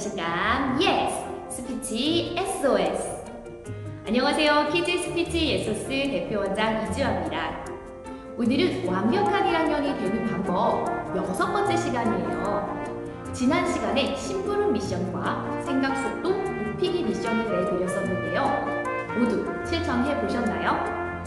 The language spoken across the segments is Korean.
자신감 예스 스피치 SOS. 안녕하세요. 키즈 스피치 예소스 대표원장 이주아입니다. 오늘은 완벽한 1학년이 되는 방법 여섯 번째 시간이에요. 지난 시간에 심부름 미션과 생각 속도 높이기 미션을 내드렸었는데요. 모두 실천해 보셨나요?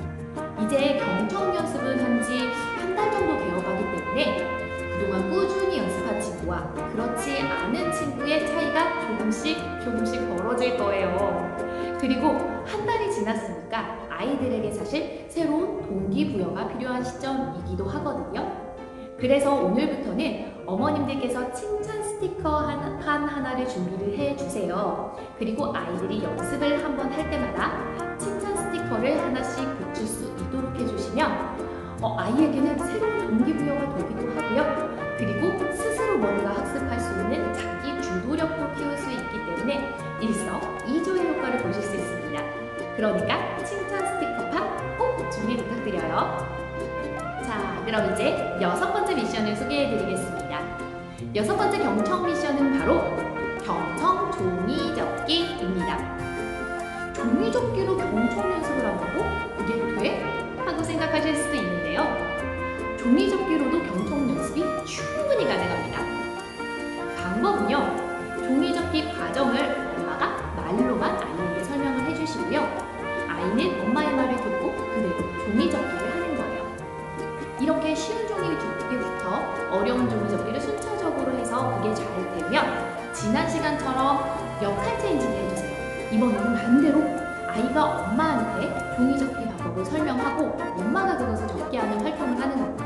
이제 경청 연습을 한 지 한 달 정도 되어가기 때문에 그동안 꾸준히 연습한 친구와 그렇지 않은 친구의 차이가 조금씩 조금씩 벌어질 거예요. 그리고 한 달이 지났으니까 아이들에게 사실 새로운 동기부여가 필요한 시점이기도 하거든요. 그래서 오늘부터는 어머님들께서 칭찬 스티커 한, 한 하나를 준비를 해 주세요. 그리고 아이들이 연습을 한번 할 때마다 칭찬 스티커를 하나씩 붙일 수 있도록 해주시면 어, 아이에게는 새로운 동기부여가 되기도 하고요. 그리고 스스로 뭔가 학습할 수 있는 자기 주도력도 키울 수 있기 때문에 일석이조의 효과를 보실 수 있습니다. 그러니까 칭찬 스티커판 꼭 준비 부탁드려요. 자, 그럼 이제 여섯 번째 미션을 소개해 드리겠습니다. 여섯 번째 경청 미션은 바로 경청 종이 접기입니다. 종이 접기로 경청 연습을 한다고? 그게 돼? 하고 생각하실 수도 있는데요. 종이 접기로도 경청 연습이 이렇게 쉬운 종이 접기부터 어려운 종이 접기를 순차적으로 해서 그게 잘 되면 지난 시간처럼 역할 체인지를 해주세요. 이번에는 반대로 아이가 엄마한테 종이 접기 방법을 설명하고 엄마가 그것을 접게 하는 활동을 하는 겁니다.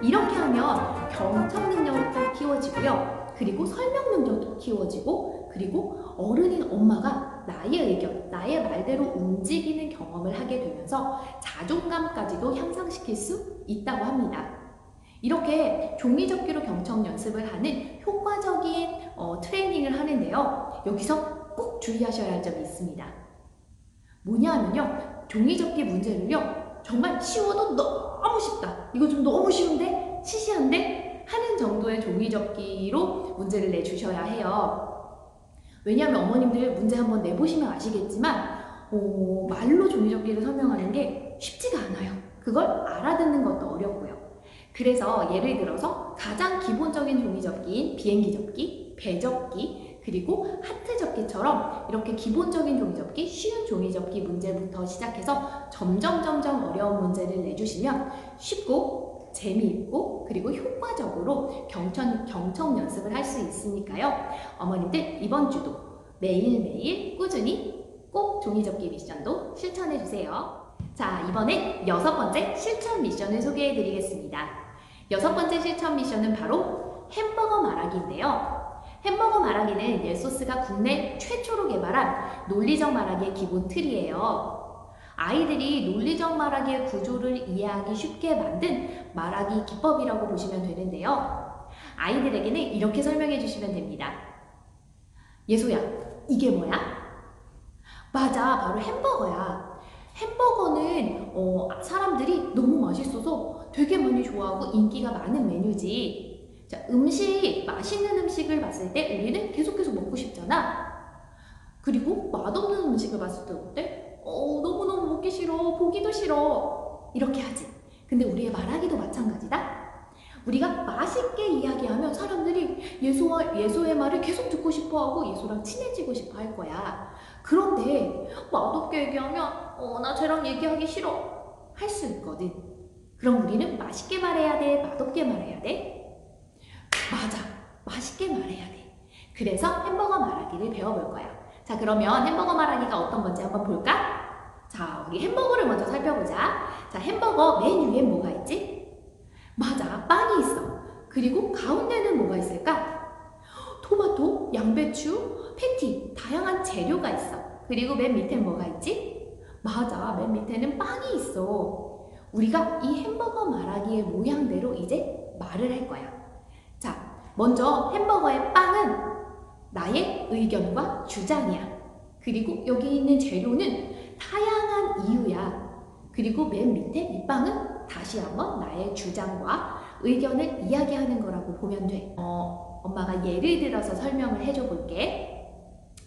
이렇게 하면 경청 능력도 키워지고요. 그리고 설명 능력도 키워지고 그리고 어른인 엄마가 나의 의견, 나의 말대로 움직이는 경험을 하게 되면서 자존감까지도 향상시킬 수 있다고 합니다. 이렇게 종이접기로 경청 연습을 하는 효과적인 어, 트레이닝을 하는데요. 여기서 꼭 주의하셔야 할 점이 있습니다. 뭐냐 하면요. 종이접기 문제를요. 정말 쉬워도 너무 쉽다. 이거 좀 너무 쉬운데? 시시한데? 하는 정도의 종이접기로 문제를 내주셔야 해요. 왜냐하면 어머님들 문제 한번 내보시면 아시겠지만 어, 말로 종이접기를 설명하는 게 쉽지가 않아요. 그걸 알아듣는 것도 어렵고요. 그래서 예를 들어서 가장 기본적인 종이 접기인 비행기 접기, 배 접기, 그리고 하트 접기처럼 이렇게 기본적인 종이 접기, 쉬운 종이 접기 문제부터 시작해서 점점 점점 어려운 문제를 내주시면 쉽고 재미있고 그리고 효과적으로 경청, 경청 연습을 할 수 있으니까요. 어머님들 이번 주도 매일매일 꾸준히 꼭 종이접기 미션도 실천해 주세요. 자, 이번엔 여섯 번째 실천 미션을 소개해 드리겠습니다. 여섯 번째 실천 미션은 바로 햄버거 말하기인데요. 햄버거 말하기는 예소스가 국내 최초로 개발한 논리적 말하기의 기본 틀이에요. 아이들이 논리적 말하기의 구조를 이해하기 쉽게 만든 말하기 기법이라고 보시면 되는데요. 아이들에게는 이렇게 설명해 주시면 됩니다. 예소야, 이게 뭐야? 맞아, 바로 햄버거야. 햄버거는 어, 사람들이 너무 맛있어서 되게 많이 좋아하고 인기가 많은 메뉴지. 자, 음식, 맛있는 음식을 봤을 때 우리는 계속 계속 먹고 싶잖아. 그리고 맛없는 음식을 봤을 때? 어, 너무너무 먹기 싫어. 보기도 싫어. 이렇게 하지. 근데 우리의 말하기도 마찬가지다. 우리가 맛있게 이야기하면 사람들이 예소와, 예소의 말을 계속 듣고 싶어 하고 예소랑 친해지고 싶어 할 거야. 그런데 맛없게 얘기하면 어, 나 쟤랑 얘기하기 싫어. 할 수 있거든. 그럼 우리는 맛있게 말해야 돼? 맛없게 말해야 돼? 맞아. 맛있게 말해야 돼. 그래서 햄버거 말하기를 배워볼 거야. 자, 그러면 햄버거 말하기가 어떤 건지 한번 볼까? 자, 우리 햄버거를 먼저 살펴보자. 자, 햄버거 맨 위에 뭐가 있지? 맞아, 빵이 있어. 그리고 가운데는 뭐가 있을까? 토마토, 양배추, 패티, 다양한 재료가 있어. 그리고 맨 밑엔 뭐가 있지? 맞아, 맨 밑에는 빵이 있어. 우리가 이 햄버거 말하기의 모양대로 이제 말을 할 거야. 자, 먼저 햄버거의 빵은 나의 의견과 주장이야. 그리고 여기 있는 재료는 다양한 이유야. 그리고 맨 밑에 이 빵은 다시 한번 나의 주장과 의견을 이야기하는 거라고 보면 돼. 어, 엄마가 예를 들어서 설명을 해줘 볼게.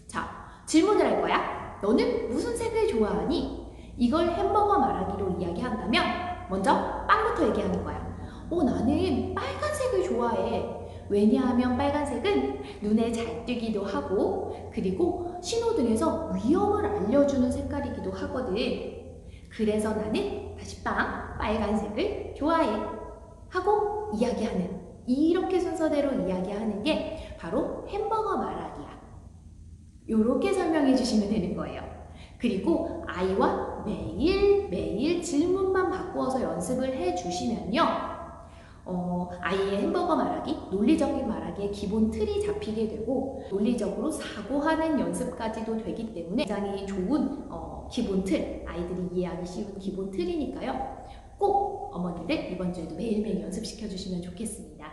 자, 질문을 할 거야. 너는 무슨 색을 좋아하니? 이걸 햄버거 말하기로 이야기한다면 먼저 빵부터 얘기하는 거야. 어, 나는 빨간색을 좋아해. 왜냐하면 빨간색은 눈에 잘 띄기도 하고 그리고 신호등에서 위험을 알려주는 색깔이기도 하거든. 그래서 나는 다시 빵 빨간색을 좋아해. 하고 이야기하는 이렇게 순서대로 이야기하는 게 바로 햄버거 말하기야. 요렇게 설명해 주시면 되는 거예요. 그리고 아이와 매일 매일 질문만 바꾸어서 연습을 해 주시면요. 어, 아이의 햄버거 말하기, 논리적인 말하기의 기본 틀이 잡히게 되고 논리적으로 사고하는 연습까지도 되기 때문에 굉장히 좋은 어, 기본 틀, 아이들이 이해하기 쉬운 기본 틀이니까요. 꼭 어머니들 이번 주에도 매일매일 연습시켜 주시면 좋겠습니다.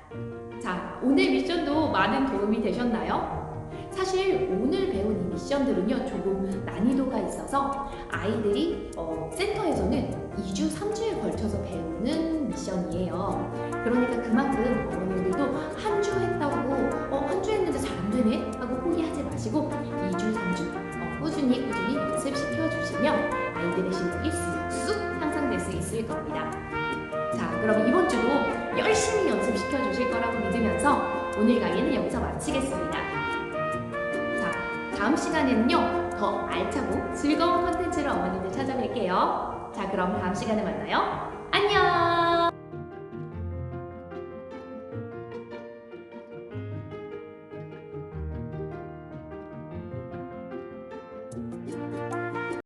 자, 오늘 미션도 많은 도움이 되셨나요? 사실 오늘 배운 이 미션들은요 조금 난이도가 있어서 아이들이 어, 센터에서는 2주, 3주에 걸쳐서 배우는 미션이에요. 그러니까 그만큼 어머님들도 한 주 했다고 어, 한 주 했는데 잘 안 되네 하고 포기하지 마시고 2주, 3주 어, 꾸준히 꾸준히 연습시켜 주시면 아이들의 실력이 쑥쑥 향상될 수 있을 겁니다. 자, 그럼 이번 주도 열심히 연습시켜 주실 거라고 믿으면서 오늘 강의는 여기서 마치겠습니다. 자, 다음 시간에는요, 더 알차고 즐거운 컨텐츠로 어머님들 찾아뵐게요. 자, 그럼 다음 시간에 만나요. 안녕!